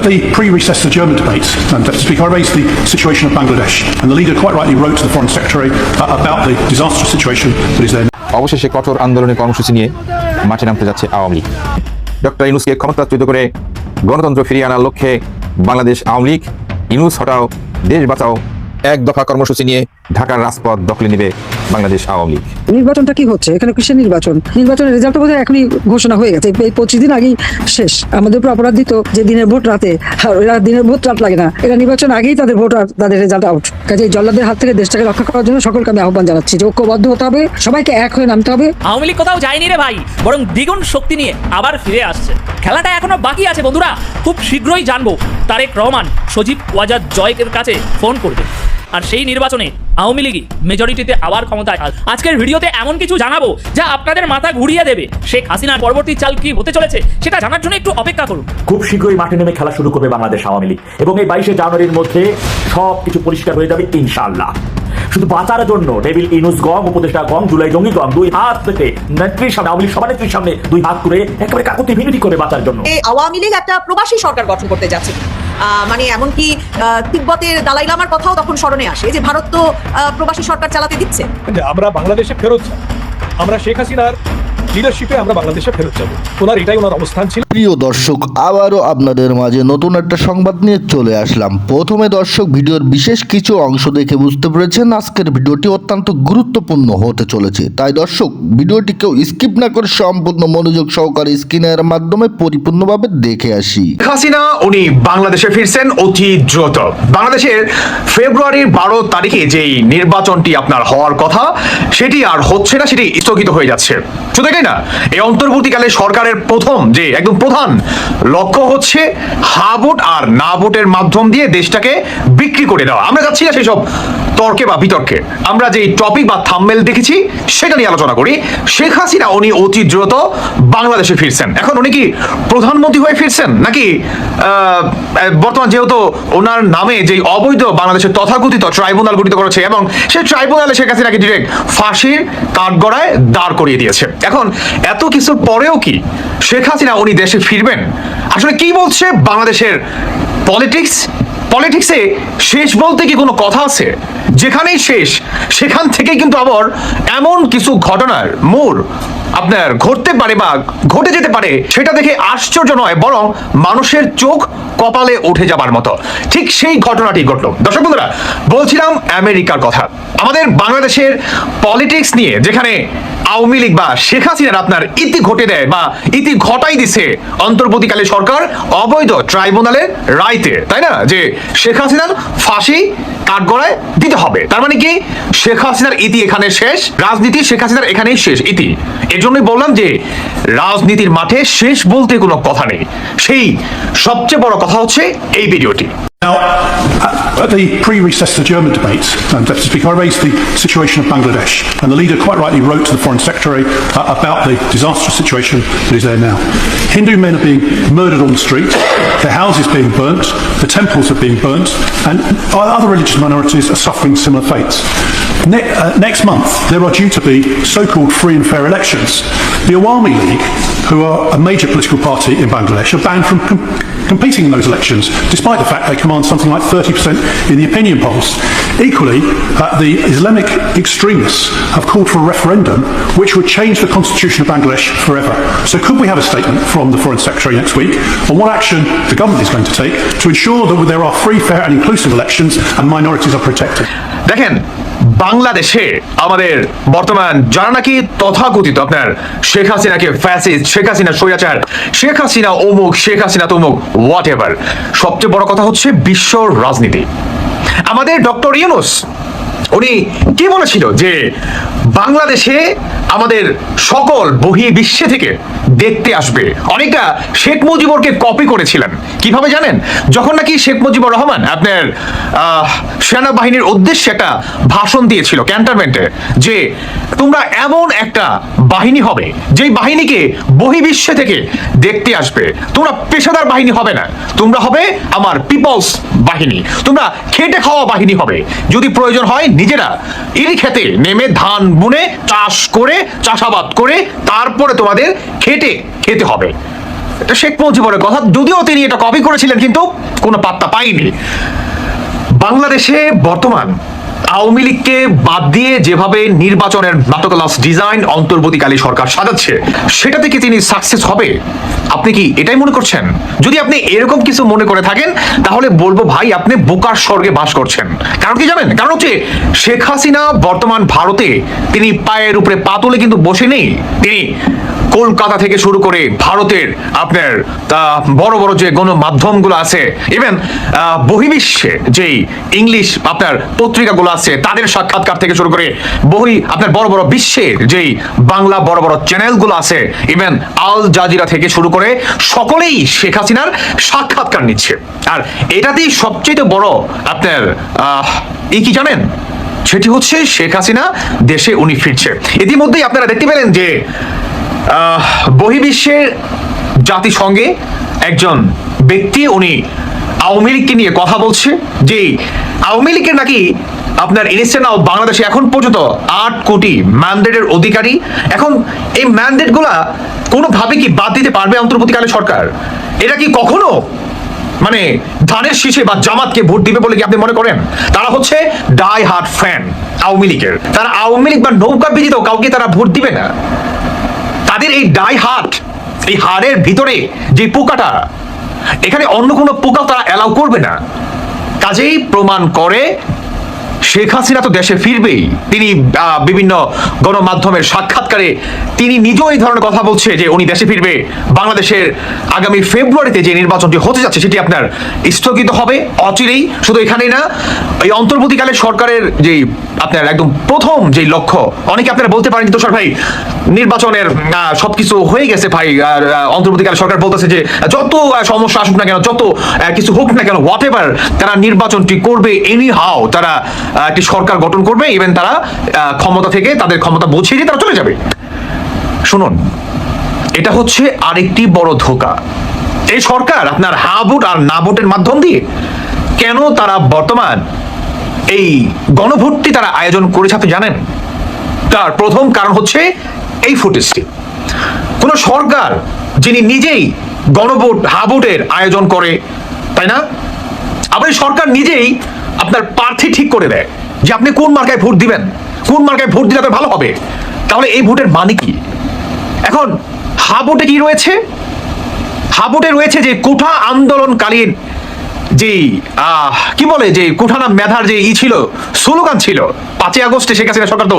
At the pre-recess the German debate, um, Deputy Speaker, I raised the situation of Bangladesh, and the leader quite rightly wrote to the Foreign Secretary uh, about the disastrous situation that is there অবশেষে কঠোর আন্দোলনের কর্মসূচি নিয়ে মাঠে নামতে যাচ্ছে Awami League doctor ইনুসকে ক্ষমতাচ্যুত করে গণতন্ত্র ফিরিয়ে আনার লক্ষ্যে বাংলাদেশ আওয়ামী লীগ ইনুস হটাও দেশ বাঁচাও এক দফা কর্মসূচি নিয়ে ঢাকার রাজপথ দখলে নেবে বাংলাদেশ আওয়ামী লীগ। নির্বাচনটা কি হচ্ছে? এখানে কিসের নির্বাচন? নির্বাচনের রেজাল্ট বোধহয় এখনই ঘোষণা হয়ে গেছে। এই পঁচিশ দিন আগেই শেষ। আমাদের উপর অপরাধ দিত যে দিনের ভোট রাতে। আর এরা দিনের ভোট রাত লাগে না। এরা নির্বাচন আগেই তাদের ভোট আর তাদের রেজাল্ট আউট কাজে এই জল্লাদের হাত থেকে দেশটাকে রক্ষা করার জন্য সকলকে আমি আহ্বান জানাচ্ছি যে ঐক্যবদ্ধ হতে হবে সবাইকে এক হয়ে নামতে হবে। আওয়ামী লীগ কোথাও যায়নি রে ভাই বরং দ্বিগুণ শক্তি নিয়ে আবার ফিরে আসছে। খেলাটা এখনও বাকি আছে বন্ধুরা খুব শীঘ্রই জানব। তারেক রহমান সজীব ওয়াজাদ জয়কের কাছে ফোন করবে। আর সেই নির্বাচনে আওয়ামী লীগই মেজরিটিতে আবার ক্ষমতায় আস- আজকের ভিডিওতে এমন কিছু জানাব যা আপনাদের মাথা ঘুরিয়ে দেবে। শেখ হাসিনার পরবর্তী চাল কি হতে চলেছে সেটা জানার জন্য একটু অপেক্ষা করুন। খুব শীঘ্রই মাঠে নেমে খেলা শুরু করবে বাংলাদেশ আওয়ামী লীগ। এবং এই বাইশে জানুয়ারির মধ্যে সব কিছু পরিষ্কার হয়ে যাবে ইনশাআল্লাহ। শুধু বাঁচার জন্য ডেভিল ইনুস গম উপদেষ্টা গম জুলাই জঙ্গি গম দুই হাত থেকে নেত্রীর সামনে আওয়ামী লীগ সভানেত্রীর সামনে দুই হাত করে একেবারে কাকুতি মিনতি করে বাঁচার জন্য। আওয়ামী লীগ একটা প্রবাসী সরকার গঠন করতে যাচ্ছে। মানে এমনকি তিব্বতের দালাই লামার কথাও তখন স্মরণে আসে। যে ভারত তো প্রবাসী সরকার চালাতে দিচ্ছে। আমরা বাংলাদেশে ফেরত আমরা শেখ হাসিনার লিডারশিপে আমরা বাংলাদেশে ফেরত যাব। ওনার এটাই ওনার অবস্থান ছিল। প্রিয় দর্শক আবারও আপনাদের মাঝে নতুন একটা সংবাদ নিয়ে চলে আসলাম। প্রথমে দর্শক ভিডিওর বিশেষ কিছু অংশ দেখে বুঝতে পেরেছেন আজকের ভিডিওটি অত্যন্ত গুরুত্বপূর্ণ হতে চলেছে। তাই দর্শক ভিডিওটি কেউ স্কিপ না করে সম্পূর্ণ মনোযোগ সহকারে স্ক্রিনের মাধ্যমে পরিপূর্ণভাবে দেখে আসি। হাসিনা উনি বাংলাদেশে ফিরছেন অতি দ্রুত। বাংলাদেশের ফেব্রুয়ারির বারো তারিখে যেই নির্বাচনটি আপনার হওয়ার কথা সেটি আর হচ্ছে না সেটি স্থগিত হয়ে যাচ্ছে। শুধু এটাই না। এই অন্তর্বর্তীকালে সরকারের প্রথম যে একদম প্রধান লক্ষ্য হচ্ছে হা ভোট আর না ভোটের মাধ্যম দিয়ে দেশটাকে বিক্রি করে দেওয়া। আমরা যাচ্ছি না সেসব তর্কে বা বিতর্কে। আমরা যে টপিক বা থাম্মেল দেখেছি, সেটা নিয়ে আলোচনা করি। শেখ হাসিনা উনি অতি দ্রুত বাংলাদেশে ফিরছেন। এখন উনি কি প্রধানমন্ত্রী হয়ে ফিরছেন? নাকি বর্তমান যেহেতু ওনার নামে যে অবৈধ বাংলাদেশের তথাকথিত ট্রাইব্যুনাল গঠিত করেছে এবং সেই ট্রাইব্যুনালে শেখ হাসিনাকে ডিরেক্ট ফাঁসির কাঠগড়ায় দাঁড় করিয়ে দিয়েছে। এখন এত কিছুর পরেও কি শেখ হাসিনা উনি দেশে ফিরবেন? আসলে কি বলছে বাংলাদেশের পলিটিক্স? পলিটিক্সে শেষ বলতে কি কোনো কথা আছে? যেখানেই শেষ সেখান থেকেই কিন্তু আবার এমন কিছু ঘটনার মোড় আপনার ঘটতে পারে বা ঘটে যেতে পারে, সেটা দেখে আশ্চর্য নয়, বরং মানুষের চোখ কপালে উঠে যাবার মতো। ঠিক সেই ঘটনাটি ঘটলো। দর্শক বন্ধুরা, বলছিলাম আমেরিকার কথা। আমাদের বাংলাদেশের পলিটিক্স নিয়ে, যেখানে আওয়ামী লীগ বা শেখ হাসিনার আপনার ইতি ঘটে দেয় বা ইতি ঘটাই দিছে অন্তর্বর্তীকালে সরকার অবৈধ ট্রাইব্যুনালের রায়তে। তাই না? যে শেখ হাসিনার ফাঁসি কাঠগড়ায় দিতে হবে। তার মানে কি? শেখ হাসিনার ইতি এখানে শেষ, রাজনীতি শেখ হাসিনার এখানেই শেষ, ইতি। এজন্যই বললাম যে, রাজনীতির মাঠে শেষ বলতে কোনো কথা নেই। সেই সবচেয়ে বড় কথা হচ্ছে এই ভিডিওটি। At the pre-recess of the German debate, um, Deputy Speaker, I raised the situation of Bangladesh, and the leader quite rightly wrote to the Foreign Secretary uh, about the disastrous situation that is there now. Hindu men are being murdered on the street, their houses being burnt, the temples are being burnt, and other religious minorities are suffering similar fates. Ne- uh, next month, there are due to be so-called free and fair elections. The Awami League, who are a major political party in Bangladesh, are banned from com- competing in those elections, despite the fact they command something like 30% in the opinion polls. Equally, uh, the Islamic extremists have called for a referendum which would change the constitution of Bangladesh forever. So could we have a statement from the Foreign Secretary next week on what action the government is going to take to ensure that there are free, fair and inclusive elections and minorities are protected? দেখেন বাংলাদেশে আমাদের বর্তমান যারা নাকি তথাকথিত আপনার শেখ হাসিনাকে fascist Sheikh Hasina স্বৈরাচার, শেখ হাসিনা অমুক, শেখ হাসিনা তমুক হোয়াট এভার সবচেয়ে বড় কথা হচ্ছে বিশ্ব রাজনীতি। আমাদের ডক্টর ইউনুস, উনি কি বলেছিল যে বাংলাদেশে আমাদের সকল বহি বিশ্বে থেকে দেখতে আসবে। অনেকটা শেখ মুজিবরকে কপি করেছিলেন। কীভাবে জানেন? যখন নাকি শেখ মুজিবুর রহমান আপনার সেনাবাহিনীর উদ্দেশ্যে একটা ভাষণ দিয়েছিল ক্যান্টনমেন্টে যে তোমরা এমন একটা বাহিনী হবে, যেই বাহিনীকে বহির্বিশ্বে থেকে দেখতে আসবে। তোমরা পেশাদার বাহিনী হবে না। তোমরা হবে আমার পিপলস বাহিনী। তোমরা খেটে খাওয়া বাহিনী হবে। যদি প্রয়োজন হয়, নিজেরা ইরি খেতে নেমে ধান বুনে চাষ করে চাষাবাদ করে তারপরে তোমাদের খেটে খেতে হবে। এটা শেখ মুজিবুরের কথা। যদিও তিনি এটা কপি করেছিলেন, কিন্তু কোনো পাত্তা পাইনি বাংলাদেশে বর্তমান আওয়ামী লীগকে বাদ দিয়ে যেভাবে নির্বাচনের নাটকলাস ডিজাইন অন্তর্বর্তীকালী সরকার সাজাচ্ছে সেটা থেকে তিনি সাকসেস হবে? আপনি কি এটাই মনে করছেন? যদি আপনি এরকম কিছু মনে করে থাকেন, তাহলে বলব ভাই, আপনি বোকার স্বর্গে বাস করছেন। কারণ কি জানেন? কারণ হচ্ছে শেখ হাসিনা বর্তমান ভারতে তিনি পায়ের উপরে পাতলে কিন্তু বসে নেই তিনি কলকাতা থেকে শুরু করে ভারতের আপনার বড় বড় যে গণমাধ্যমগুলো আছে ইভেন বহির্বিশ্বে যেই ইংলিশ আপনার পত্রিকাগুলো আছে, তাদের সাক্ষাৎকার থেকে শুরু করে বহি আপনার বড় বড় বিশ্বের যেই বাংলা বড় বড় চ্যানেলগুলো আছে ইভেন আল জাজিরা থেকে শুরু করে সকলেই শেখ হাসিনার সাক্ষাৎকার নিচ্ছে। আর এটাতেই সবচেয়ে বড় আপনার এই কি জানেন? সেটি হচ্ছে শেখ হাসিনা দেশে উনি ফিরছে। ইতিমধ্যেই আপনারা দেখতে পেলেন যে বহির্বিশ্বের জাতিসংঘে একজন ব্যক্তি, উনি আওয়ামী লীগকে নিয়ে কথা বলছে যে আওয়ামী লীগের নাকি আপনার ইনস্টেন্ট অফ বাংলাদেশে এখন পর্যন্ত আট কোটি ম্যান্ডেটের অধিকারী। এখন এই ম্যান্ডেটগুলা কোনোভাবে কি বাদ দিতে পারবে অন্তর্বর্তীকালে সরকার? এটা কি কখনো মানে ধানের শীষে বা জামাতকে ভোট দিবে বলে কি আপনি মনে করেন? তারা হচ্ছে ডাই হার্ট ফ্যান আওয়ামী লীগের। তারা আওয়ামী লীগ বা নৌকা বিজিত কাউকে তারা ভোট দিবে না। তাদের এই ডাই হার্ট, এই হাড়ের ভিতরে যে পোকাটা, এখানে অন্য কোনো পোকা তারা অ্যালাউ করবে না। কাজেই প্রমাণ করে শেখ হাসিনা তো দেশে ফিরবেই। তিনি বিভিন্ন গণমাধ্যমের সাক্ষাৎকারে তিনি নিজেও এই ধরনের কথা বলছে যে উনি দেশে ফিরবে। বাংলাদেশের আগামী ফেব্রুয়ারিতে যে নির্বাচনটি হতে যাচ্ছে সেটি আপনার স্থগিত হবে, অচিরেই। শুধু এখানেই না, এই অন্তর্বর্তীকালে সরকারের যে আপনার একদম প্রথম যে লক্ষ্য, অনেকে আপনারা বলতে পারেন তুষার ভাই, নির্বাচনের সবকিছু হয়ে গেছে ভাই, আর অন্তর্বর্তীকালে সরকার বলতেছে যে যত সমস্যা আসুক না কেন, যত কিছু হোক না কেন হোয়াট এভার তারা নির্বাচনটি করবে এনি হাও তারা একটি সরকার গঠন করবে ইভেন তারা ক্ষমতা থেকে তাদের ক্ষমতা বুঝিয়ে দিয়ে তারা চলে যাবে। শুনুন, এটা হচ্ছে আরেকটি বড় ধোকা। এই সরকার আপনার হা ভোট আর না ভোটের মাধ্যম দিয়ে কেন তারা বর্তমান এই গণভোটটি তারা আয়োজন করেছে, আপনি জানেন? তার প্রথম কারণ হচ্ছে এই ফুটেজটি। কোন সরকার যিনি নিজেই গণভোট হাভোটের আয়োজন করে, তাই না? আবার সরকার নিজেই আপনার প্রার্থী ঠিক করে দেয় যে আপনি কোন মার্কায় ভোট দিবেন, কোন মার্কায় ভোট দিলে ভালো হবে। তাহলে এই ভোটের মানে কি? এখন হাভোটে কি রয়েছে? হাবুটে রয়েছে যে কোঠা আন্দোলনকালীন যে কি বলে যে, কোঠানা মেধার যে ই ছিল, স্লোগান ছিল, পাঁচই আগস্টে শেখ হাসিনা সরকার তো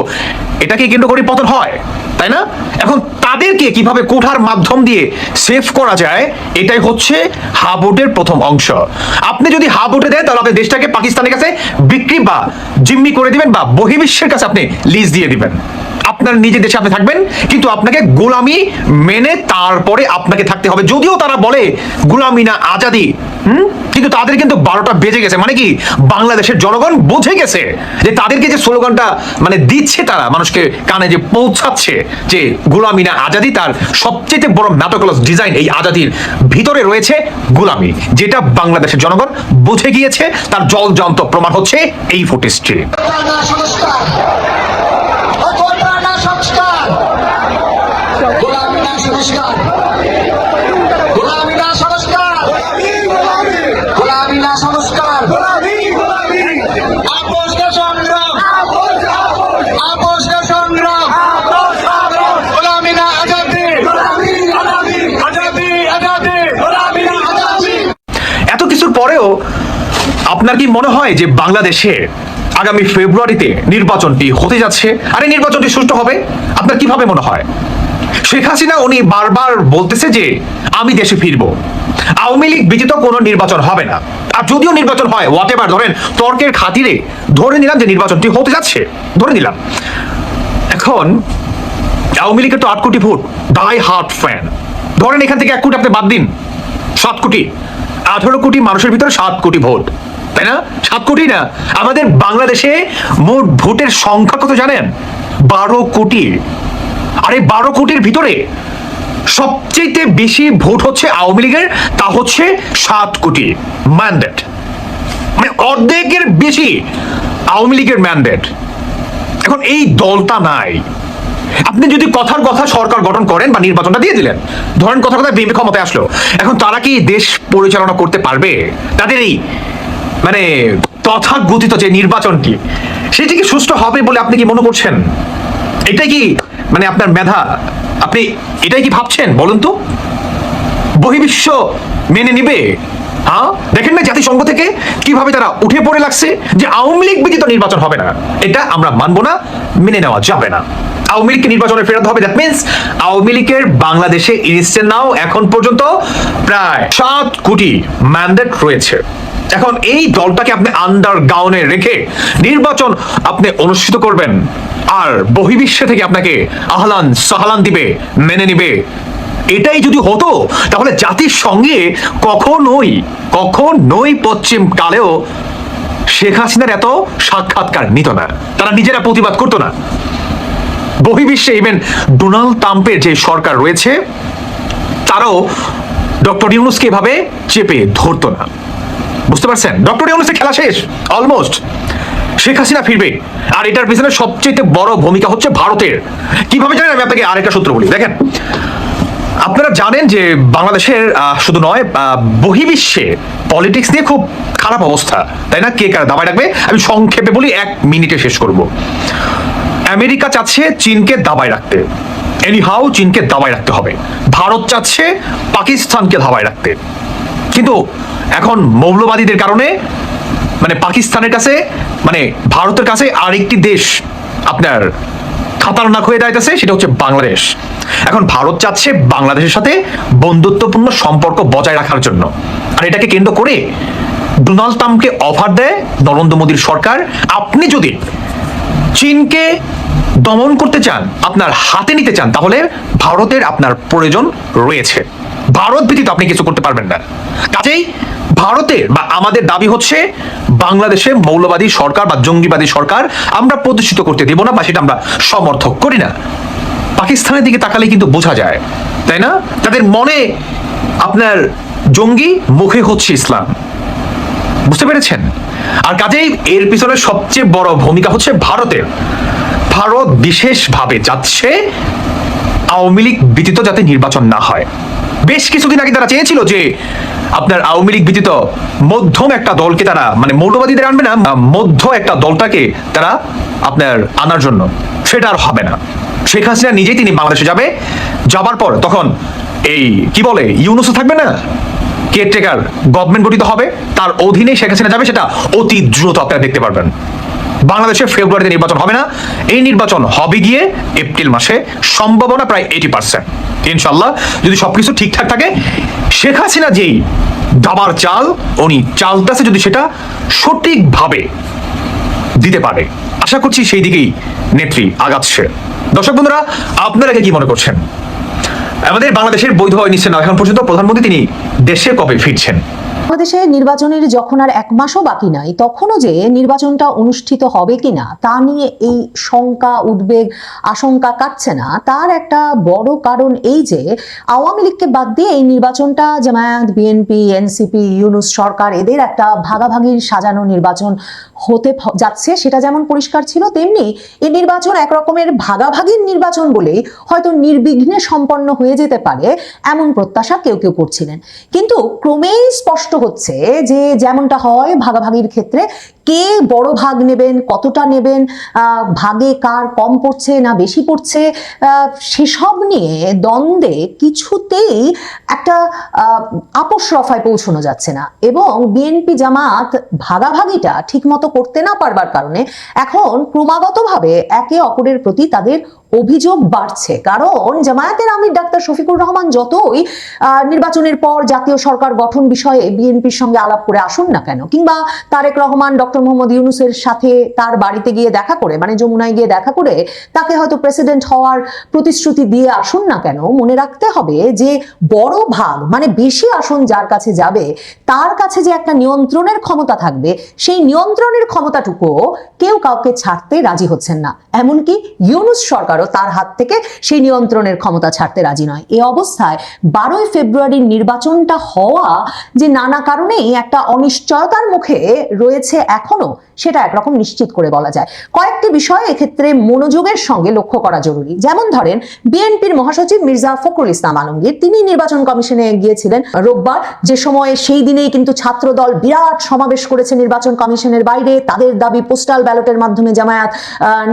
এটাকে কেন্দ্র করে পতন হয়? তাই না? এখন তাদেরকে কীভাবে কোঠার মাধ্যম দিয়ে সেভ করা যায়, এটাই হচ্ছে হাবুটের প্রথম অংশ। আপনি যদি হাবুটে দেন, তাহলে আপনি দেশটাকে পাকিস্তানের কাছে বিক্রি বা জিম্মি করে দিবেন বা বহির্বিশ্বের কাছে আপনি লিজ দিয়ে দিবেন। আপনার নিজের দেশে আপনি থাকবেন, কিন্তু আপনাকে গোলামি মেনে তারপরে আপনাকে থাকতে হবে। যদিও তারা বলে গোলামি না আজাদি, হুম? কিন্তু তাদের কিন্তু বারোটা বেজে গেছে। মানে কি? বাংলাদেশের জনগণ বুঝে গেছে যে তাদেরকে যে স্লোগানটা মানে দিচ্ছে তারা, মানুষকে কানে যে পৌঁছাচ্ছে যে গোলামি না আজাদি, তার সবচেয়ে বড় নাটকলস ডিজাইন এই আজাদির ভিতরে রয়েছে গোলামি, যেটা বাংলাদেশের জনগণ বুঝে গিয়েছে। তার জল জন্ত প্রমাণ হচ্ছে এই ফুটেজটি সংস্কার গোলামি না সংস্কার গোলামি না সংস্কার গোলামি না সংস্কার আপোষ না সংগ্রাম আপোষ না সংগ্রাম গোলামি না আজাদি আজাদি আজাদি গোলামি না আজাদি এত কিছুর পরেও আপনার কি মনে হয় যে বাংলাদেশে আগামী ফেব্রুয়ারিতে নির্বাচনটি হতে যাচ্ছে? আর এই নির্বাচনটি সুষ্ঠু হবে? আপনার কীভাবে মনে হয়? শেখ হাসিনা, উনি বারবার বলতেছে যে, আমি দেশে ফিরবো। আওয়ামী লীগ বিজিত কোনো নির্বাচন হবে না। আর যদিও নির্বাচন হয় হোয়াট এভার ধরেন, তর্কের খাতিরে ধরে নিলাম যে নির্বাচনটি হতে যাচ্ছে। ধরে নিলাম। এখন, আওয়ামী লীগের তো আট কোটি ভোট ডাই হার্ট ফ্যান ধরেন, এখান থেকে এক কোটি আপনি বাদ দিন, সাত কোটি। আঠারো কোটি মানুষের ভিতরে সাত কোটি ভোট। তাই না? সাত কোটি না। আমাদের বাংলাদেশে মোট ভোটের সংখ্যা কত জানেন? বারো কোটি আর এই বারো কোটির ভিতরে সবচেয়ে বেশি ভোট হচ্ছে আওয়ামী লীগের, তা হচ্ছে সাত কোটি ম্যান্ডেট মানে অর্ধেকের বেশি আওয়ামী লীগের ম্যান্ডেট এখন এই দলটা নাই। আপনি যদি কথার কথা সরকার গঠন করেন বা নির্বাচনটা দিয়ে দিলেন, ধরেন কথা কথা বিএনপি ক্ষমতায় আসলো, এখন তারা কি দেশ পরিচালনা করতে পারবে? তাদের এই মানে তথাগতিত যে নির্বাচনটি সেটি কি সুষ্ঠু হবে বলে আপনি কি মনে করছেন? এটাই কি মানে আপনার মেধা? আপনি এটাই কি ভাবছেন বলুন তো? বহির্বিশ্ব মেনে নিবে? হ্যাঁ? দেখেন না জাতিসংঘ থেকে কীভাবে তারা উঠে পড়ে লাগছে যে আওয়ামী লীগ ব্যতীত নির্বাচন হবে না। এটা আমরা মানবো না, মেনে নেওয়া যাবে না। আওয়ামী লীগকে নির্বাচনে ফেরাতে হবে দ্যাট মিনস আওয়ামী লীগের বাংলাদেশে ইনস্টেন্ট নাও এখন পর্যন্ত প্রায় সাত কোটি ম্যান্ডেট রয়েছে। এখন এই দলটাকে আপনি আন্ডার গাউনে রেখে নির্বাচন আপনি অনুষ্ঠিত করবেন। আর বহির্বিশ্বে থেকে আপনাকে আহলান, সাহলান দিবে, মেনে নিবে। এটাই যদি হতো, তাহলে জাতির সঙ্গে কখনোই কখনোই পশ্চিম কালেও শেখ হাসিনার এত সাক্ষাৎকার নিত না। তারা নিজেরা প্রতিবাদ করতো না। বহির্বিশ্বে ইভেন ডোনাল্ড ট্রাম্পের যে সরকার রয়েছে, তারাও ডক্টর ইউনুসকে এভাবে চেপে ধরতো না। বুঝতে পারছেন? ডক্টর ইউনুসের খেলা শেষ অলমোস্ট শেখ হাসিনা ফিরবে, আর এটার পিছনে সবচেয়ে বড় ভূমিকা হচ্ছে ভারতের। কীভাবে জানেন? আমি আপনাকে আরেকটা সূত্র বলি। দেখেন, আপনারা জানেন যে বাংলাদেশের শুধু নয় বহির্বিশ্বে পলিটিক্স নিয়ে খুব খারাপ অবস্থা। তাই না? কে কার দাবায় রাখবে আমি সংক্ষেপে বলি, এক মিনিটে শেষ করব। আমেরিকা চাচ্ছে চীনকে দাবায় রাখতে। এনি এনিহাও চীনকে দাবায় রাখতে হবে। ভারত চাচ্ছে পাকিস্তানকে দাবায় রাখতে। কিন্তু এখন মৌলবাদীদের কারণে মানে পাকিস্তানের কাছে মানে ভারতের কাছে আরেকটি দেশ আপনার খাতারনাক হয়ে দাঁড়াইতেছে, সেটা হচ্ছে বাংলাদেশ। এখন ভারত চাচ্ছে বাংলাদেশের সাথে বন্ধুত্বপূর্ণ সম্পর্ক বজায় রাখার জন্য। আর এটাকে কেন্দ্র করে ডোনাল্ড ট্রাম্পকে অফার দেয় নরেন্দ্র মোদীর সরকার, আপনি যদি চীনকে দমন করতে চান, আপনার হাতে নিতে চান, তাহলে ভারতের আপনার প্রয়োজন রয়েছে। ভারত ব্যতীত আপনি কিছু করতে পারবেন না। কাজেই ভারতের বা আমাদের দাবি হচ্ছে বাংলাদেশে মৌলবাদী সরকার বা জঙ্গিবাদী সরকার আমরা প্রতিষ্ঠিত করতে দেব না বা সেটা আমরা সমর্থক করি না। পাকিস্তানের দিকে তাকালে কিন্তু বোঝা যায়, তাই না? তাদের মনে আপনার জঙ্গি মুখে হচ্ছে ইসলাম। বুঝতে পেরেছেন? আর কাজেই এর পিছনে সবচেয়ে বড় ভূমিকা হচ্ছে ভারতের। ভারত বিশেষভাবে যাচ্ছে আওয়ামী লীগ ব্যতীত যাতে নির্বাচন না হয়। বেশ কিছুদিন আগে তারা চেয়েছিল যে আপনার আওয়ামী লীগ ব্যতীত মধ্যম একটা দলকে তারা মানে মৌলবাদীদের আনবে না মধ্য একটা দলটাকে তারা আপনার আনার জন্য। সেটা আর হবে না। শেখ হাসিনা নিজেই তিনি বাংলাদেশে যাবে, যাবার পর তখন এই, কি বলে, ইউনুসও থাকবে না? কেয়ারটেকার গভর্নমেন্ট গঠিত হবে, তার অধীনে শেখ হাসিনা যাবে, সেটা অতি দ্রুত আপনারা দেখতে পারবেন। বাংলাদেশে ফেব্রুয়ারিতে নির্বাচন হবে না। এই নির্বাচন হবে গিয়ে এপ্রিল মাসে। সম্ভাবনা প্রায় এইটি পার্সেন্ট ইনশাল্লাহ যদি সবকিছু ঠিকঠাক থাকে, শেখ হাসিনা যেই দাবার চাল, উনি চালটাছে যদি সেটা সঠিকভাবে দিতে পারে, আশা করছি সেই দিকেই নেত্রী আগাচ্ছে। দর্শক বন্ধুরা, আপনারা কি মনে করছেন? আমাদের বাংলাদেশের বৈধ হয় নিশ্চয় না। এখন পর্যন্ত প্রধানমন্ত্রী তিনি দেশে কবে ফিরছেন? বাংলাদেশে নির্বাচনের যখন আর এক মাসও বাকি নাই, তখনও যে নির্বাচনটা অনুষ্ঠিত হবে কিনা, তা নিয়ে এই শঙ্কা, উদ্বেগ, আশঙ্কা কাটছে না। তার একটা বড় কারণ এই যে, আওয়ামী লীগকে বাদ দিয়ে এই নির্বাচনটা জামায়াত বিএনপি এনসিপি ইউনুস সরকার, এদের একটা ভাগাভাগির সাজানো নির্বাচন হতে যাচ্ছে, সেটা যেমন পরিষ্কার ছিল, তেমনি এই নির্বাচন এক রকমের ভাগাভাগির নির্বাচন বলেই হয়তো নির্বিঘ্নে সম্পন্ন হয়ে যেতে পারে, এমন প্রত্যাশা কেউ কেউ করছিলেন। কিন্তু ক্রমেই স্পষ্ট হচ্ছে যে যেমনটা হয় ভাগাভাগির ক্ষেত্রে কে বড় ভাগ নেবেন, কতটা নেবেন ভাগে কার কম পড়ছে না বেশি পড়ছে সেসব নিয়ে দ্বন্দ্বে কিছুতেই একটা আপোষ রফায় পৌঁছানো যাচ্ছে না। এবং বিএনপি জামাত ভাগাভাগিটা ঠিকমতো করতে না পারবার কারণে এখন ক্রমাগতভাবে একে অপরের প্রতি তাদের অভিযোগ বাড়ছে। কারণ জামায়াতের আমির ডাক্তার শফিকুর রহমান যতই নির্বাচনের পর জাতীয় সরকার গঠন বিষয়ে বিএনপির সঙ্গে আলাপ করে আসুন না কেন, কিংবা তারেক রহমান, ডক্টর মোহাম্মদ ইউনুসের সাথে তার বাড়িতে গিয়ে দেখা করে মানে যমুনায় গিয়ে দেখা করে, তাকে হয়তো প্রেসিডেন্ট হওয়ার প্রতিশ্রুতি দিয়ে আসুন না কেন, মনে রাখতে হবে যে বড় ভাগ মানে বেশি আসন যার কাছে যাবে, তার কাছে যে একটা নিয়ন্ত্রণের ক্ষমতা থাকবে, সেই নিয়ন্ত্রণের ক্ষমতাটুকুও কেউ কাউকে ছাড়তে রাজি হচ্ছেন না। এমনকি ইউনুস সরকারও তার হাত থেকে সেই নিয়ন্ত্রণের ক্ষমতা ছাড়তে রাজি নয়। এ অবস্থায় বারোই ফেব্রুয়ারির নির্বাচনটা হওয়া যে নানা কারণেই একটা অনিশ্চয়তার মুখে রয়েছে এখনও সেটা একরকম নিশ্চিত করে বলা যায়। কয়েকটি বিষয় এক্ষেত্রে মনোযোগের সঙ্গে লক্ষ্য করা জরুরি। যেমন ধরেন, বিএনপির মহাসচিব মির্জা ফখরুল ইসলাম আলমগীর, তিনি নির্বাচন কমিশনে গিয়েছিলেন রোববার। যে সময়ে সেই দিনেই কিন্তু ছাত্রদল বিরাট সমাবেশ করেছে নির্বাচন কমিশনের বাইরে। তাদের দাবি পোস্টাল ব্যালটের মাধ্যমে জামায়াত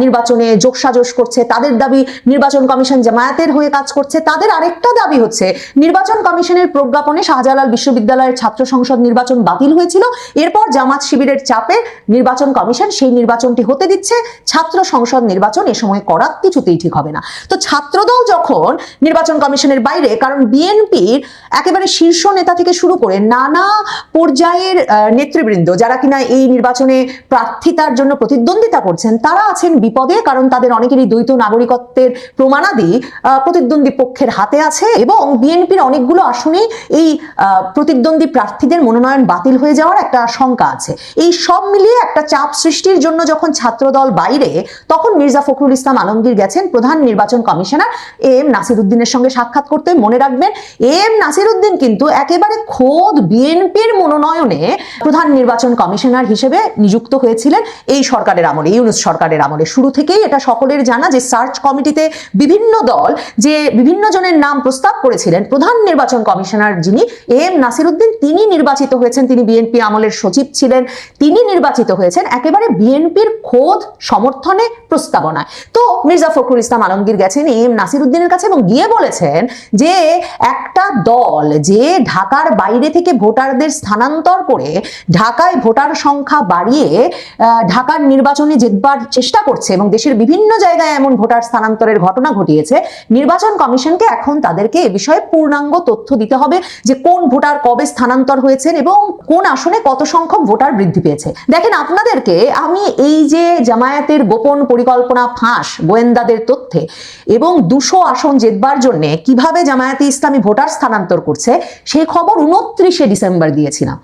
নির্বাচনে যোগসাজশ করছে। তাদের দাবি নির্বাচন কমিশন জামায়াতের হয়ে কাজ করছে। তাদের আরেকটা দাবি হচ্ছে, নির্বাচন কমিশনের প্রজ্ঞাপনে শাহজালাল বিশ্ববিদ্যালয়ের ছাত্র সংসদ নির্বাচন বাতিল হয়েছিল। এরপর জামাত শিবিরের চাপে নির্বাচন কমিশন সেই নির্বাচনটি হতে দিচ্ছে। ছাত্র সংসদ নির্বাচন এ সময় করা কিছুতেই ঠিক হবে না। তো ছাত্রদল যখন নির্বাচন কমিশনের বাইরে, কারণ বিএনপির একেবারে শীর্ষ নেতা থেকে শুরু করে নানা পর্যায়ের নেতৃবৃন্দ, যারা কিনা এই নির্বাচনে প্রার্থিতার জন্য প্রতিদ্বন্দ্বিতা করছেন, তারা আছেন বিপদে, কারণ তাদের অনেকেরই দ্বৈত নাগরিকত্বের প্রমাণাদি প্রতিদ্বন্দ্বী পক্ষের হাতে আছে এবং বিএনপির অনেকগুলো আসনেই এই প্রতিদ্বন্দ্বী প্রার্থীদের মনোনয়ন বাতিল হয়ে যাওয়ার একটা শঙ্কা আছে। এই সব মিলিয়ে একটা চাপ সৃষ্টির জন্য যখন ছাত্রদল বাইরে, তখন মির্জা ফখরুল ইসলাম আলমগীর গেছেন প্রধান নির্বাচন কমিশনার এ এম নাসির উদ্দিনের সঙ্গে সাক্ষাৎ করতে। মনে রাখবেন এ এম নাসির উদ্দিন কিন্তু একেবারে খোদ বিএনপির মনোনয়নে প্রধান নির্বাচন কমিশনার হিসেবে নিযুক্ত হয়েছিলেন এই সরকারের আমলে, ইউনুস সরকারের আমলে। শুরু থেকেই এটা সকলের জানা যে সার্চ কমিটিতে বিভিন্ন দল যে বিভিন্ন জনের নাম প্রস্তাব করেছিলেন, প্রধান নির্বাচন কমিশনার যিনি এ এম নাসির উদ্দিন তিনি নির্বাচিত হয়েছেন। তিনি বিএনপি আমলের সচিব ছিলেন, তিনি নির্বাচিত হয়েছেন। একেবারে বিএনপির খোদ সমর্থনে প্রস্তাবনায়। তো মির্জা ফখরুল ইসলাম আলমগীর গেছেন এম নাসির উদ্দিনের কাছে এবং গিয়ে বলেছেন যে একটা দল যে ঢাকার বাইরে থেকে ভোটারদের স্থানান্তর করে ঢাকায় ভোটার সংখ্যা বাড়িয়ে ঢাকার নির্বাচনে জেতবার চেষ্টা করছে এবং দেশের বিভিন্ন জায়গায় এমন ভোটার স্থানান্তরের ঘটনা ঘটিয়েছে, নির্বাচন কমিশনকে এখন তাদেরকে এ বিষয়ে পূর্ণাঙ্গ তথ্য দিতে হবে যে কোন ভোটার কবে স্থানান্তর হয়েছেন এবং কোন আসনে কত সংখ্যক ভোটার বৃদ্ধি পেয়েছে। দেখেন আপনাদেরকে আমি এই যে জামায়াতের গোপন পরিকল্পনা ফাঁস, গোয়েন্দাদের তথ্যে এবং দুশো আসন জেতবার জন্য কীভাবে জামায়াতে ইসলামী ভোটার স্থানান্তর করছে সেই খবর উনত্রিশে ডিসেম্বর দিয়েছিলাম।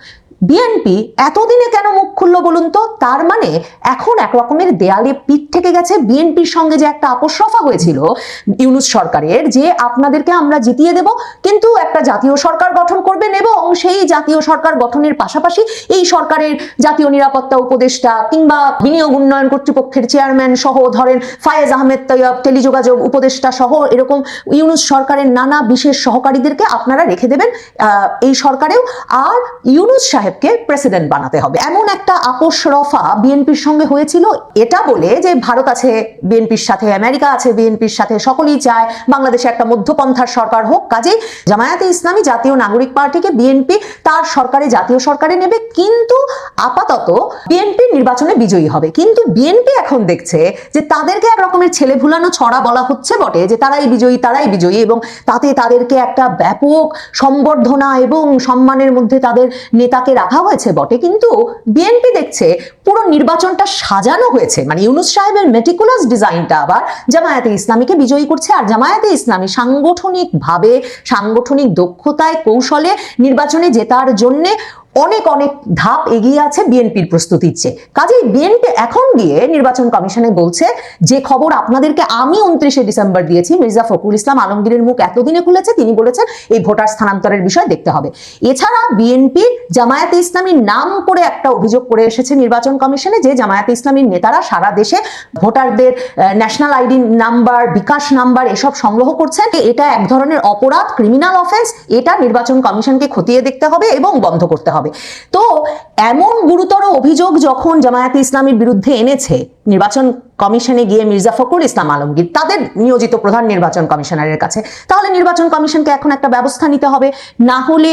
বিএনপি এতদিনে কেন মুখ খুললো বলুন তো? তার মানে এখন এক রকমের দেয়ালে পিঠ থেকে গেছে বিএনপির সঙ্গে যে একটা আপোষরফা হয়েছিল ইউনুস সরকারের, যে আপনাদেরকে আমরা জিতিয়ে দেব, কিন্তু একটা জাতীয় সরকার গঠন করবেন এবং সেই জাতীয় সরকার গঠনের পাশাপাশি এই সরকারের জাতীয় নিরাপত্তা উপদেষ্টা কিংবা বিনিয়োগ উন্নয়ন কর্তৃপক্ষের চেয়ারম্যান সহ ধরেন ফায়েজ আহমেদ তৈয়ব, টেলিযোগাযোগ উপদেষ্টা সহ এরকম ইউনুস সরকারের নানা বিশেষ সহকারীদেরকে আপনারা রেখে দেবেন এই সরকারেও। আর ইউনুস সাহেবকে প্রেসিডেন্ট বানাতে হবে। এমন একটা আপোষ রফা বিএনপির সঙ্গে হয়েছিল, এটা বলে যে ভারত আছে বিএনপির সাথে, আমেরিকা আছে বিএনপির সাথে, সকলেই চায় বাংলাদেশে একটা মধ্যপন্থার সরকার হোক। কাজেই জামায়াতে ইসলামী জাতীয় নাগরিক পার্টিকে বিএনপি তার সরকারে, জাতীয় সরকারে নেবে, কিন্তু আপাতত বিএনপি নির্বাচনে বিজয়ী হবে। কিন্তু বিএনপি এখন দেখছে যে তাদেরকে এক রকমের ছেলে ভুলানো ছড়া বলা হচ্ছে বটে, যে তারাই বিজয়ী তারাই বিজয়ী, এবং তাতে তাদেরকে একটা ব্যাপক সম্বর্ধনা এবং সম্মানের মধ্যে তাদের নেতাকে রাখা হয়েছে বটে, কিন্তু বিএনপি দেখছে পুরো নির্বাচনটা সাজানো হয়েছে। মানে ইউনুস সাহেবের মেটিকুলাস ডিজাইনটা আবার জামায়াতে ইসলামীকে বিজয়ী করছে, আর জামায়াতে ইসলামী সাংগঠনিকভাবে, সাংগঠনিক দক্ষতায়, কৌশলে নির্বাচনে জেতার জন্যে অনেক অনেক ধাপ এগিয়ে আছে বিএনপির প্রস্তুতির চেয়ে। কাজেই বিএনপি এখন গিয়ে নির্বাচন কমিশনে বলছে, যে খবর আপনাদেরকে আমি উনত্রিশে ডিসেম্বর দিয়েছি, মির্জা ফখরুল ইসলাম আলমগীরের মুখ এতদিনে খুলেছে, তিনি বলেছেন এই ভোটার স্থানান্তরের বিষয় দেখতে হবে। এছাড়া বিএনপি জামায়াতে ইসলামীর নাম করে একটা অভিযোগ করে এসেছে নির্বাচন কমিশনে, যে জামায়াতে ইসলামীর নেতারা সারা দেশে ভোটারদের national ID number bKash number এসব সংগ্রহ করছেন। এটা এক ধরনের অপরাধ ক্রিমিনাল অফেন্স এটা নির্বাচন কমিশনকে খতিয়ে দেখতে হবে এবং বন্ধ করতে হবে। তো এমন গুরুতর অভিযোগ যখন জামায়াতে ইসলামের বিরুদ্ধে এনেছে নির্বাচন কমিশনে গিয়ে মির্জা ফখরুল ইসলাম আলমগীর, তাদের নিয়োজিত প্রধান নির্বাচন কমিশনারের কাছে। তাহলে নির্বাচন কমিশনকে এখন একটা ব্যবস্থা নিতে হবে। না হলে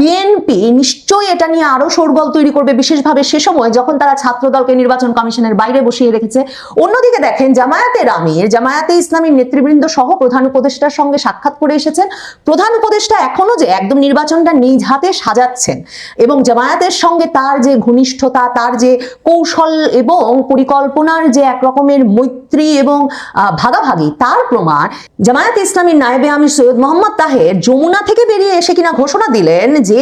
বিএনপি নিশ্চয়ই এটা নিয়ে আরও শোরগোল তৈরি করবে বিশেষভাবে সে সময় যখন তারা ছাত্র দলকে নির্বাচন কমিশনের বাইরে বসিয়ে রেখেছে। অন্যদিকে দেখেন জামায়াতের আমির জামায়াতে ইসলামীর নেতৃবৃন্দ সহ প্রধান উপদেষ্টার সঙ্গে সাক্ষাৎ করে এসেছেন। প্রধান উপদেষ্টা এখনও যে একদম নির্বাচনটা নিজ হাতে সাজাচ্ছেন এবং জামায়াতের সঙ্গে তার যে ঘনিষ্ঠতা, তার যে কৌশল এবং পরিকল্পনার যে এক রকমের মৈত্রী এবং ভাগাভাগি, তার প্রমাণ জামায়াত ইসলামীর নায়েবে আমির সৈয়দ মোহাম্মদ তাহের যমুনা থেকে বেরিয়ে এসে কিনা ঘোষণা দিলেন যে,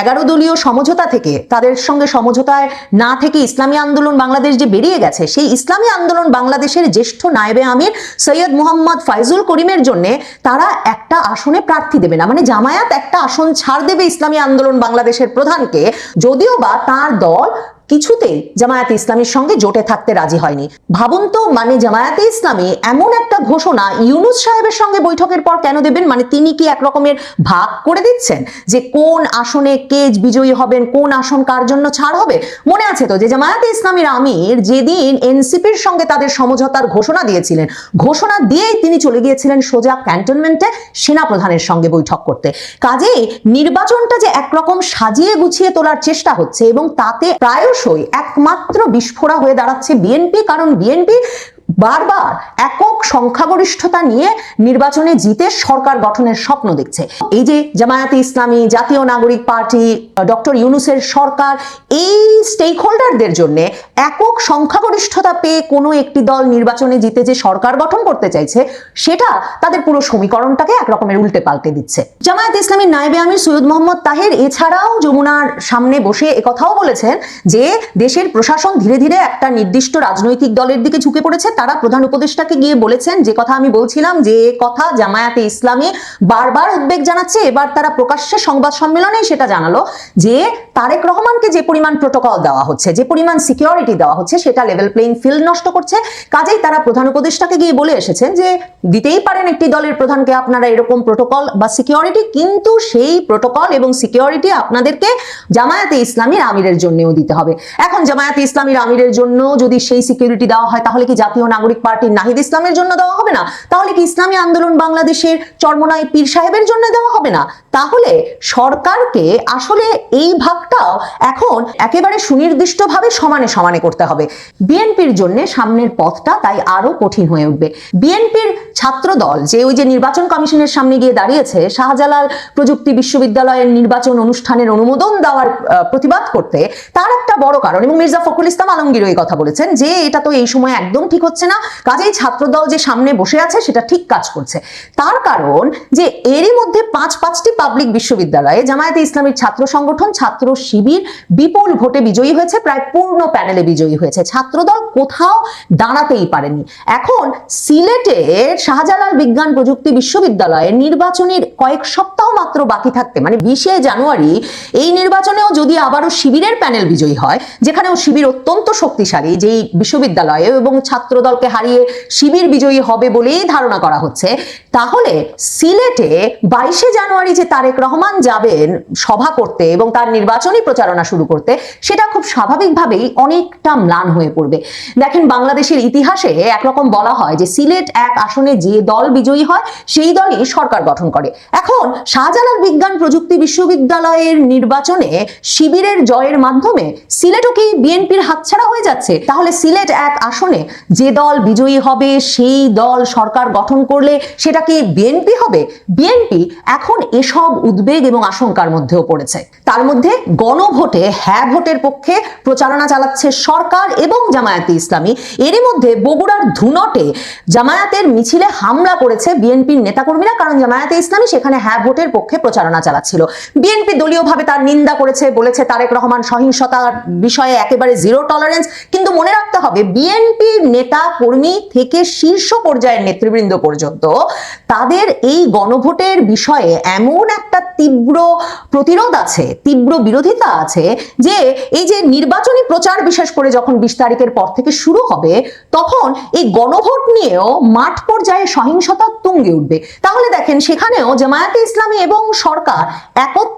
এগারো দলীয় সমঝোতা থেকে, তাদের সঙ্গে সমঝোতায় না থেকে ইসলামী আন্দোলন বাংলাদেশ যে বেরিয়ে গেছে, সেই ইসলামী আন্দোলন বাংলাদেশের জ্যেষ্ঠ নায়েবে আমির সৈয়দ মোহাম্মদ ফাইজুল করিমের জন্য তারা একটা আসনে প্রার্থী দেবে না। মানে জামায়াত একটা আসন ছাড় দেবে ইসলামী আন্দোলন বাংলাদেশের প্রধানকে, যদিও বা তার দল কিছুতেই জামায়াতে ইসলামীর সঙ্গে জোটে থাকতে রাজি হয়নি। ভাবুন তো মানে জামায়াতে ইসলামী এমন একটা ঘোষণা ইউনুস সাহেবের সঙ্গে বৈঠকের পর কেন দেবেন? মানে তিনি কি এক রকমের ভাগ করে দিচ্ছেন? যে কোন আসনে কে বিজয়ী হবেন, কোন আসন কার জন্য ছাড় হবে? মনে আছে তো যে জামায়াতে ইসলামীর আমির যেদিন এনসিপির সঙ্গে তাদের সমঝোতার ঘোষণা দিয়েছিলেন, ঘোষণা দিয়েই তিনি চলে গিয়েছিলেন সোজা ক্যান্টনমেন্টে সেনা প্রধানের সঙ্গে বৈঠক করতে। কাজেই নির্বাচনটা যে একরকম সাজিয়ে গুছিয়ে তোলার চেষ্টা হচ্ছে এবং তাতে প্রায়শই একমাত্র বিস্ফোরা হয়ে দাঁড়াচ্ছে বিএনপি কারণ বিএনপি বারবার একক সংখ্যাগরিষ্ঠতা নিয়ে নির্বাচনে জিতে সরকার গঠনের স্বপ্ন দেখছে। এই যে জামায়াতে ইসলামী, জাতীয় নাগরিক পার্টি, ডক্টর ইউনুসের সরকার, এই স্টেক হোল্ডারদের জন্য একক সংখ্যাগরিষ্ঠতা পেয়ে কোনো একটি দল নির্বাচনে জিতে যে সরকার গঠন করতে চাইছে, সেটা তাদের পুরো সমীকরণটাকে একরকমের উল্টে পাল্টে দিচ্ছে। জামায়াত ইসলামীর নায়েবে আমির সৈয়দ মোহাম্মদ তাহের এছাড়াও যমুনার সামনে বসে একথাও বলেছেন যে দেশের প্রশাসন ধীরে ধীরে একটা নির্দিষ্ট রাজনৈতিক দলের দিকে ঝুঁকে পড়েছে তারা প্রধান উপদেষ্টাকে গিয়ে বলেছেন, যে কথা আমি বলছিলাম, যে কথা জামায়াতে ইসলামী বারবার উদ্বেগ জানাচ্ছে। এবার তারা প্রকাশ্যে সংবাদ সম্মেলনে সেটা জানালো যে তারেক রহমানকে যে পরিমাণ প্রোটোকল দেওয়া হচ্ছে, যে পরিমাণ সিকিউরিটি দেওয়া হচ্ছে, সেটা লেভেল প্লেইং ফিল্ড নষ্ট করছে। কাজেই তারা প্রধান উপদেষ্টাকে গিয়ে বলে এসেছেন যে, দিতেই পারেন একটি দলের প্রধানকে আপনারা এরকম প্রোটোকল বা সিকিউরিটি কিন্তু সেই প্রোটোকল এবং সিকিউরিটি আপনাদেরকে জামায়াতে ইসলামীর আমিরের জন্যও দিতে হবে। এখন জামায়াতে ইসলামীর আমিরের জন্য যদি সেই সিকিউরিটি দেওয়া হয়, তাহলে কি জাতীয় নাগরিক পার্টির নাহিদ ইসলামের জন্য দেওয়া হবে না? তাহলে কি ইসলামী আন্দোলন বাংলাদেশের চরমনাই পীর সাহেবের জন্য দেওয়া হবে না? তাহলে সরকারকে আসলে এই ভাগটাও এখন একেবারে সুনির্দিষ্টভাবে সমানে সমানে করতে হবে। বিএনপির জন্য সামনের পথটা তাই আরও কঠিন হয়ে উঠবে। বিএনপির ছাত্র দল যে ওই যে নির্বাচন কমিশনের সামনে গিয়ে দাঁড়িয়েছে, শাহজালাল প্রযুক্তি বিশ্ববিদ্যালয়ের নির্বাচন অনুষ্ঠানের অনুমোদন দেওয়ার প্রতিবাদ করতে, তার একটা বড় কারণ, এবং মির্জা ফখরুল ইসলাম আলমগীর এই কথা বলেছেন যে এটা তো এই সময় একদম ঠিক হচ্ছে না, কাজেই ছাত্রদল যে সামনে বসে আছে সেটা ঠিক কাজ করছে। তার কারণ যে এরই মধ্যে পাঁচ পাঁচটি পাবলিক বিশ্ববিদ্যালয়ে জামায়াতে ইসলামীর ছাত্র সংগঠন, ছাত্র শিবির বিপুল ভোটে বিজয়ী হয়েছে, প্রায় পূর্ণ প্যানেলে বিজয়ী হয়েছে। ছাত্রদল কোথাও দাঁড়াতেই পারেনি। এখন সিলেটের শাহজালাল বিজ্ঞান প্রযুক্তি বিশ্ববিদ্যালয়ে নির্বাচনের কয়েক সপ্তাহ মাত্র বাকি থাকতে মানে বিশে জানুয়ারি, এই নির্বাচনেও যদি আবারও শিবিরের প্যানেল বিজয়ী হয়, যেখানেও শিবির অত্যন্ত শক্তিশালী, যেই বিশ্ববিদ্যালয়ে এবং ছাত্রদলকে হারিয়ে শিবির বিজয়ী হবে বলেই ধারণা করা হচ্ছে। তাহলে সিলেটে বাইশে জানুয়ারি যে তারেক রহমান যাবেন সভা করতে এবং তার নির্বাচনী প্রচারণা শুরু করতে, সেটা খুব স্বাভাবিকভাবেই অনেকটা ম্লান হয়ে পড়বে। দেখেন বাংলাদেশের ইতিহাসে একরকম বলা হয় যে সিলেট এক আসনে যে দল বিজয়ী হয়, সেই দলই সরকার গঠন করে। এখন শাহজালাল বিজ্ঞান প্রযুক্তি বিশ্ববিদ্যালয়ের নির্বাচনে শিবিরের জয়ের মাধ্যমে সিলেটও কি বিএনপির হাতছাড়া হয়ে যাচ্ছে? তাহলে সিলেট এক আসনে যে দল বিজয়ী হবে, সেই দল সরকার গঠন করলে সেটা কি বিএনপি হবে? বিএনপি এখন এসব উদ্বেগ এবং আশঙ্কার মধ্যেও পড়েছে। তার মধ্যে গণভোটে হ্যাঁ ভোটের পক্ষে প্রচারণা চালাচ্ছে সরকার এবং জামায়াতে ইসলামী। এরই মধ্যে বগুড়ার ধুনটে জামায়াতের মিছিলে হামলা করেছে বিএনপির নেতাকর্মীরা, কারণ জামায়াতে ইসলামী সেখানে হ্যাঁ ভোটের পক্ষে প্রচারণা চালাচ্ছিল। বিএনপি দলীয়ভাবে তার নিন্দা করেছে, বলেছে তারেক রহমান সহিংসতার বিষয়ে একেবারে জিরো টলারেন্স কিন্তু মনে রাখতে হবে বিএনপির নেতা কর্মী থেকে শীর্ষ পর্যায়ের নেতৃবৃন্দ পর্যন্ত তাদের এই গণভোটের বিষয়ে এমন একটা তীব্র প্রতিরোধ আছে, তীব্র বিরোধিতা আছে যে এই যে নির্বাচনী প্রচার বিশেষ করে যখন বিশ তারিখের পর থেকে শুরু হবে, তখন এই গণভোট নিয়েও মাঠ পর্যায়ে সহিংসতা তুঙ্গে উঠবে। তাহলে দেখেন সেখানেও জামায়াতে ইসলামী এবং সরকার একত্রে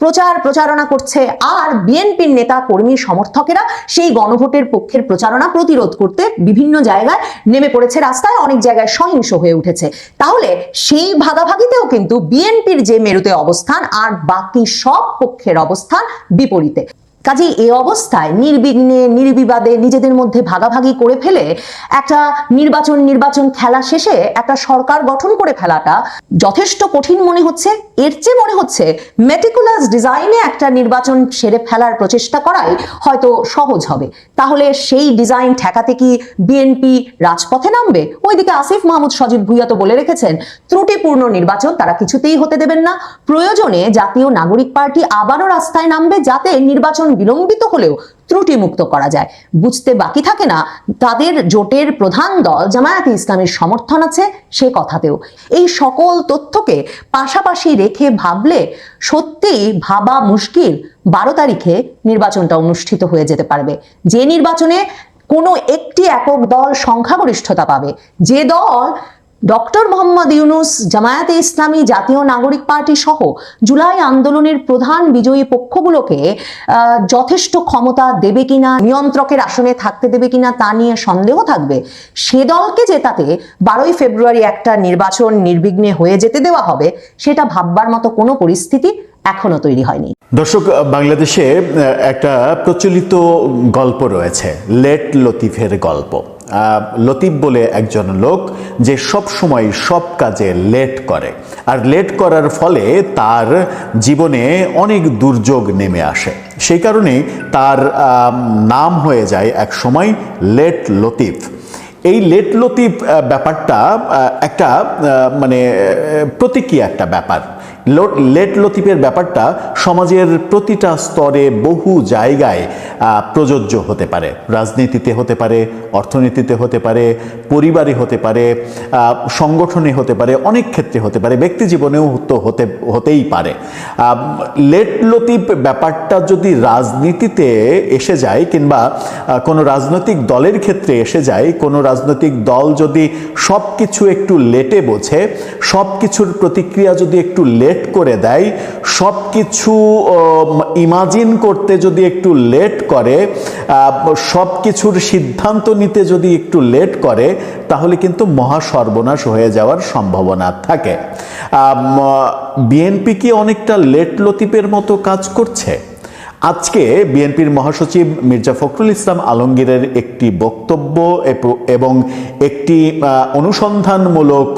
প্রচার প্রচারণা করছে আর বিএনপির নেতা কর্মী সমর্থকেরা সেই গণভোটের পক্ষের প্রচারণা প্রতিরোধ করতে বিভিন্ন জায়গায় নেমে পড়েছে, রাস্তায় অনেক জায়গায় সহিংস হয়ে উঠেছে। তাহলে সেই ভাগাভাগিতেও কিন্তু বিএনপির যে মেরুতে অবস্থান আর বাকি সব পক্ষের অবস্থান বিপরীতে। কাজেই এই অবস্থায় নির্বিঘ্নে, নির্বিবাদে নিজেদের মধ্যে ভাগাভাগি করে ফেলে একটা নির্বাচন নির্বাচন খেলা শেষে একটা সরকার গঠন করে ফেলাটা যথেষ্ট কঠিন মনে হচ্ছে। এর চেয়ে মনে হচ্ছে মেটিকুলাস ডিজাইনে একটা নির্বাচন সেরে ফেলার প্রচেষ্টা করাই হয়তো সহজ হবে। তাহলে সেই ডিজাইন ঠেকাতে কি বিএনপি রাজপথে নামবে? ওইদিকে আসিফ মাহমুদ সজীব ভুইয়া তো বলে রেখেছেন, ত্রুটিপূর্ণ নির্বাচন তারা কিছুতেই হতে দেবেন না। প্রয়োজনে জাতীয় নাগরিক পার্টি আবারও রাস্তায় নামবে যাতে নির্বাচন বিলম্বিত হলেও ত্রুটিমুক্ত করা যায়। বুঝতে বাকি থাকে না, তাদের জোটের প্রধান দল জামায়াতে ইসলামের সমর্থন আছে সে কথাতেও। এই সকল তথ্যকে পাশাপাশি রেখে ভাবলে সত্যিই ভাবা মুশকিল। বারো তারিখে নির্বাচনটা অনুষ্ঠিত হয়ে যেতে পারবে। যে নির্বাচনে কোনো একটি একক দল সংখ্যাগরিষ্ঠতা পাবে। যে দল ডক্টর মোহাম্মদ ইউনুস, জামায়াতে ইসলামী জাতীয় নাগরিক পার্টি সহ জুলাই আন্দোলনের প্রধান বিজয়ী পক্ষগুলোকে যথেষ্ট ক্ষমতা দেবে কিনা, নিয়ন্ত্রকের আসনে থাকতে দেবে কিনা তা নিয়ে সন্দেহ থাকবে। সে দলকে জেতাতে বারোই ফেব্রুয়ারি একটা নির্বাচন নির্বিঘ্নে হয়ে যেতে দেওয়া হবে, সেটা ভাববার মতো কোনো পরিস্থিতি এখনও তৈরি হয়নি। দর্শক, বাংলাদেশে একটা প্রচলিত গল্প রয়েছে, লেট লতিফের গল্প। লতিফ বলে একজন লোক যে সব সময় সব কাজে লেট করে। আর লেট করার ফলে তার জীবনে অনেক দুর্যোগ নেমে আসে। সেই কারণে তার নাম হয়ে যায় এক সময় লেট লতিফ। এই লেট লতিফ ব্যাপারটা একটা মানে প্রতীকী একটা ব্যাপার। লেট লতিফের ব্যাপারটা সমাজের প্রতিটা স্তরে বহু জায়গায় প্রযোজ্য হতে পারে। রাজনীতিতে হতে পারে, অর্থনীতিতে হতে পারে, পরিবারে হতে পারে সংগঠনে হতে পারে, অনেক ক্ষেত্রে হতে পারে, ব্যক্তি জীবনেও তো হতে, হতেই পারে। লেট লতিফ ব্যাপারটা যদি রাজনীতিতে এসে যায় কিংবা কোনো রাজনৈতিক দলের ক্ষেত্রে এসে যায়, কোনো রাজনৈতিক দল যদি সব কিছু একটু লেটে বোঝে সব কিছুর প্রতিক্রিয়া যদি একটু লেট করে দেয়। সব কিছু ইমাজিন করতে যদি একটু লেট করে সব কিছুর সিদ্ধান্ত নিতে যদি একটু লেট করে, তাহলে কিন্তু মহা সর্বনাশ হয়ে যাওয়ার সম্ভাবনা থাকে। বিএনপি কি অনেকটা লেট লতিফের মতো কাজ করছে? আজকে বিএনপির মহাসচিব মির্জা ফখরুল ইসলাম আলমগীরের একটি বক্তব্য এবং একটি অনুসন্ধানমূলক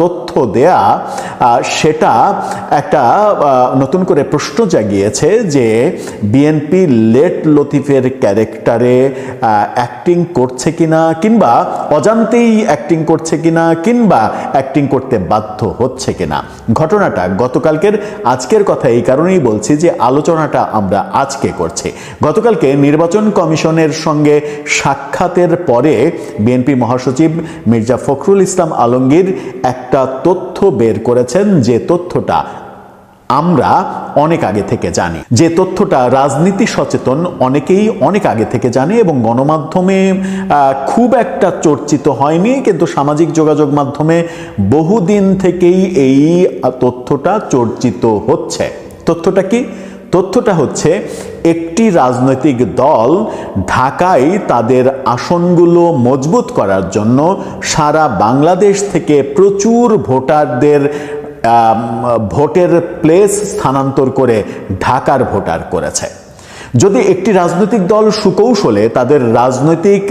তথ্য দেয়া সেটা একটা নতুন করে প্রশ্ন জাগিয়েছে যে বিএনপি লেট লতিফের ক্যারেক্টারে অ্যাক্টিং করছে কিনা, কিংবা অজান্তেই অ্যাক্টিং করছে কিনা, কিংবা অ্যাক্টিং করতে বাধ্য হচ্ছে কিনা। ঘটনাটা গতকালকের, আজকের কথা এই কারণেই বলছি যে আলোচনাটা আমরা আজকে করছি। গতকালকে নির্বাচন কমিশনের সঙ্গে সাক্ষাতের পরে বিএনপি মহাসচিব মির্জা ফখরুল ইসলাম আলমগীর একটা তথ্য বের করেছেন যে তথ্যটা আমরা অনেক আগে থেকে জানি। যে তথ্যটা রাজনীতি সচেতন অনেকেই অনেক আগে থেকে জানে এবং গণমাধ্যমে খুব একটা চর্চিত হয়নি, কিন্তু সামাজিক যোগাযোগ মাধ্যমে বহুদিন থেকেই এই তথ্যটা চর্চিত হচ্ছে। তথ্যটা কি? তথ্যটা হচ্ছে, একটি রাজনৈতিক দল ঢাকায় তাদের আসনগুলো মজবুত করার জন্য সারা বাংলাদেশ থেকে প্রচুর ভোটারদের ভোটের প্লেস স্থানান্তর করে ঢাকার ভোটার করেছে। যদি একটি রাজনৈতিক দল সুকৌশলে তাদের রাজনৈতিক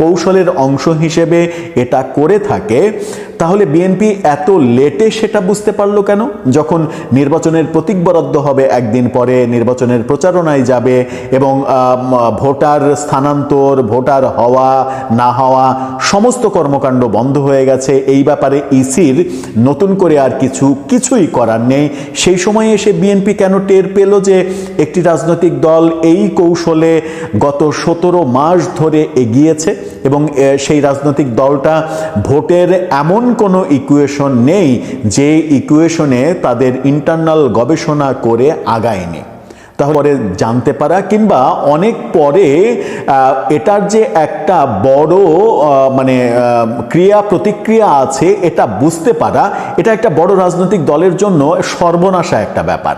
কৌশলের অংশ হিসেবে এটা করে থাকে, তাহলে বিএনপি এত লেটে সেটা বুঝতে পারল কেন? যখন নির্বাচনের প্রতীক বরাদ্দ হবে, একদিন পরে নির্বাচনের প্রচারণায় যাবে এবং ভোটার স্থানান্তর, ভোটার হওয়া, না হওয়া, সমস্ত কর্মকাণ্ড বন্ধ হয়ে গেছে। এই ব্যাপারে ইসির নতুন করে আর কিছু, কিছুই করার নেই। সেই সময়ে এসে বিএনপি কেন টের পেল যে একটি রাজনৈতিক দল এই কৌশলে গত সতেরো মাস ধরে এগিয়েছে এবং সেই রাজনৈতিক দলটা ভোটের এমন কোনো ইকুয়েশন নেই যে ইকুয়েশনে তাদের ইন্টারনাল গবেষণা করে আগায়নি। তাহলে জানতে পারা কিংবা অনেক পরে এটার যে একটা বড় মানে ক্রিয়া প্রতিক্রিয়া আছে এটা বুঝতে পারা, এটা একটা বড় রাজনৈতিক দলের জন্য সর্বনাশা একটা ব্যাপার।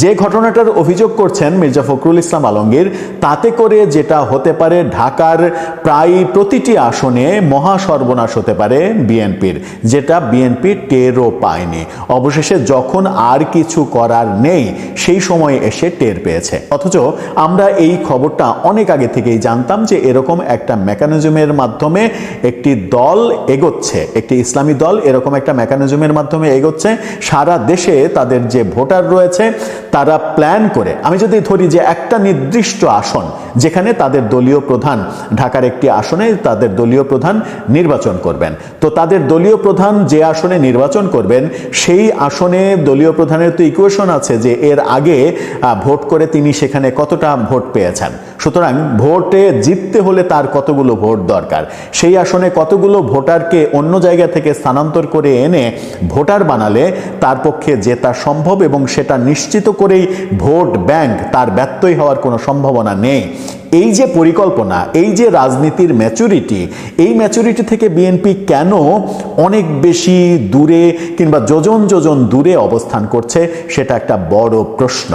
যে ঘটনাটার অভিযোগ করছেন মির্জা ফখরুল ইসলাম আলমগীর, তাতে করে যেটা হতে পারে ঢাকার প্রায় প্রতিটি আসনে মহা সর্বনাশ হতে পারে বিএনপির, যেটা বিএনপি টেরও পায়নি। অবশেষে যখন আর কিছু করার নেই, সেই সময় এসে টের পেয়েছে। অথচ আমরা এই খবরটা অনেক আগে থেকেই জানতাম যে এরকম একটা মেকানিজমের মাধ্যমে একটি দল এগোচ্ছে একটি ইসলামী দল এরকম একটা মেকানিজমের মাধ্যমে এগোচ্ছে। সারা দেশে তাদের যে ভোটার রয়েছে তারা প্ল্যান করে। আমি যদি ধরি যে একটা নির্দিষ্ট আসন যেখানে তাদের দলীয় প্রধান ঢাকার একটি আসনে তাদের দলীয় প্রধান নির্বাচন করবেন। তো তাদের দলীয় প্রধান যে আসনে নির্বাচন করবেন সেই আসনে দলীয় প্রধানের তো ইকুয়েশন আছে যে এর আগে আহ, ভোট করে তিনি সেখানে কতটা ভোট পেয়েছেন? সুতরাং ভোটে জিততে হলে তার কতগুলো ভোট দরকার? সেই আসনে কতগুলো ভোটারকে অন্য জায়গা থেকে স্থানান্তর করে এনে ভোটার বানালে তার পক্ষে জেতা সম্ভব এবং সেটা নিশ্চিত করেই ভোট ব্যাংক তার ব্যত্যয় হওয়ার কোনো সম্ভাবনা নেই। এই যে পরিকল্পনা, এই যে রাজনীতির ম্যাচুরিটি এই ম্যাচুরিটি থেকে বিএনপি কেন অনেক বেশি দূরে কিংবা যোজন যোজন দূরে অবস্থান করছে, সেটা একটা বড় প্রশ্ন।